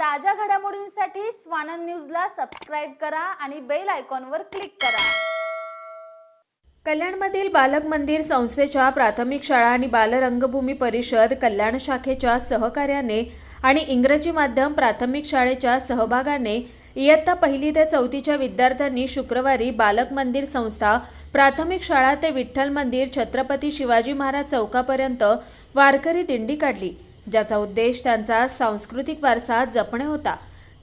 ताज्या घडामोडींसाठी स्वानंद न्यूजला सबस्क्राईब करा आणि बेल आयकॉनवर क्लिक करा. कल्याणमधील बालक मंदिर संस्थेच्या प्राथमिक शाळा आणि बालरंगभूमी परिषद कल्याण शाखेच्या सहकार्याने आणि इंग्रजी माध्यम प्राथमिक शाळेच्या सहभागाने इयत्ता पहिली ते चौथीच्या विद्यार्थ्यांनी शुक्रवारी बालक मंदिर संस्था प्राथमिक शाळा ते विठ्ठल मंदिर छत्रपती शिवाजी महाराज चौकापर्यंत वारकरी दिंडी काढली. ज्याचा उद्देश त्यांचा सांस्कृतिक वारसा जपणे होता.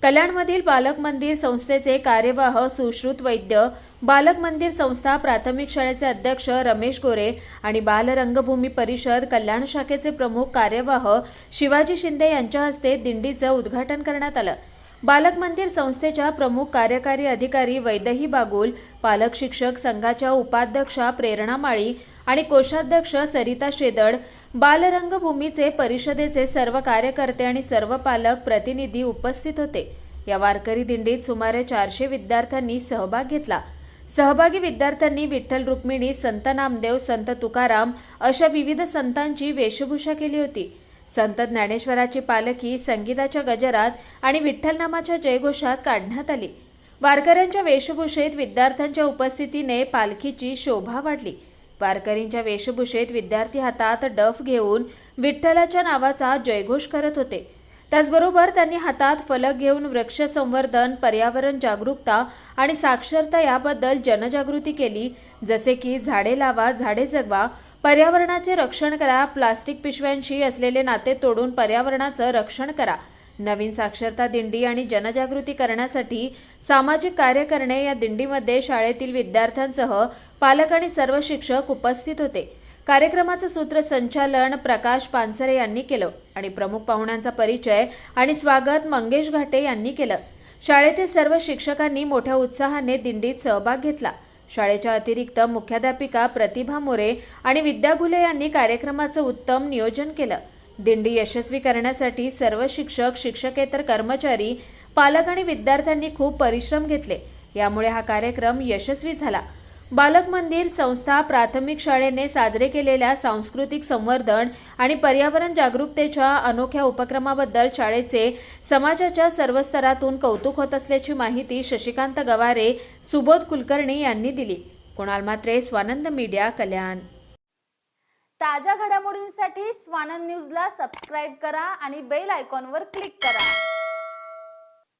कल्याणमधील बालक मंदिर संस्थेचे कार्यवाह सुश्रुत वैद्य बालक मंदिर संस्था प्राथमिक शाळेचे अध्यक्ष रमेश गोरे आणि बालरंगभूमी परिषद कल्याण शाखेचे प्रमुख कार्यवाह शिवाजी शिंदे यांच्या हस्ते दिंडीचं उद्घाटन करण्यात आलं. बालक मंदिर संस्थेच्या प्रमुख कार्यकारी अधिकारी वैदही बागुल पालक शिक्षक संघाच्या उपाध्यक्षा प्रेरणा माळी आणि कोषाध्यक्ष सरिता शेदड बालरंगभूमीचे परिषदेचे सर्व कार्यकर्ते आणि सर्व पालक प्रतिनिधी उपस्थित होते. या वारकरी दिंडीत सुमारे चारशे विद्यार्थ्यांनी सहभाग घेतला. सहभागी विद्यार्थ्यांनी विठ्ठल रुक्मिणी संत नामदेव संत तुकाराम अशा विविध संतांची वेशभूषा केली होती. संत ज्ञानेश्वराची पालखी संगीताच्या गजरात आणि विठ्ठल नामाच्या जयघोषात काढण्यात आली. वारकऱ्यांच्या वेशभूषेत विद्यार्थ्यांच्या उपस्थितीने पालखीची शोभा वाढली. वारकरींच्या वेशभूषेत विद्यार्थी हातात डफ घेऊन विठ्ठलाच्या नावाचा जयघोष करत होते. त्याचबरोबर त्यांनी हातात फलक घेऊन वृक्ष संवर्धन पर्यावरण जागरूकता आणि साक्षरता याबद्दल जनजागृती केली. जसे की झाडे लावा झाडे जगवा पर्यावरणाचे रक्षण करा प्लास्टिक पिशव्यांशी असलेले नाते तोडून पर्यावरणाचं रक्षण करा. नवीन साक्षरता दिंडी आणि जनजागृती करण्यासाठी सामाजिक कार्य करणे या दिंडीमध्ये शाळेतील विद्यार्थ्यांसह पालक आणि सर्व शिक्षक उपस्थित होते. कार्यक्रमाचं सूत्रसंचालन प्रकाश पानसरे यांनी केलं आणि प्रमुख पाहुण्यांचा परिचय आणि स्वागत मंगेश घाटे यांनी केलं. शाळेतील सर्व शिक्षकांनी मोठ्या उत्साहाने दिंडीत सहभाग घेतला. शाळेच्या अतिरिक्त मुख्याध्यापिका प्रतिभा मोरे आणि विद्या घुले यांनी कार्यक्रमाचं उत्तम नियोजन केलं. दिंडी यशस्वी करण्यासाठी सर्व शिक्षक शिक्षकेतर कर्मचारी पालक आणि विद्यार्थ्यांनी खूप परिश्रम घेतले. यामुळे हा कार्यक्रम यशस्वी झाला. बालक मंदिर संस्था प्राथमिक शाळेने साजरे केलेल्या सांस्कृतिक संवर्धन आणि पर्यावरण जागरूकतेच्या अनोख्या उपक्रमाबद्दल शाळेचे समाजाच्या सर्व स्तरातून कौतुक होत असल्याची माहिती शशिकांत गवारे सुबोध कुलकर्णी यांनी दिली. कुणाल मात्रे स्वानंद मीडिया कल्याण. ताज्या घडामोडींसाठी स्वानंद न्यूजला सबस्क्राईब करा आणि बेल आयकॉनवर क्लिक करा.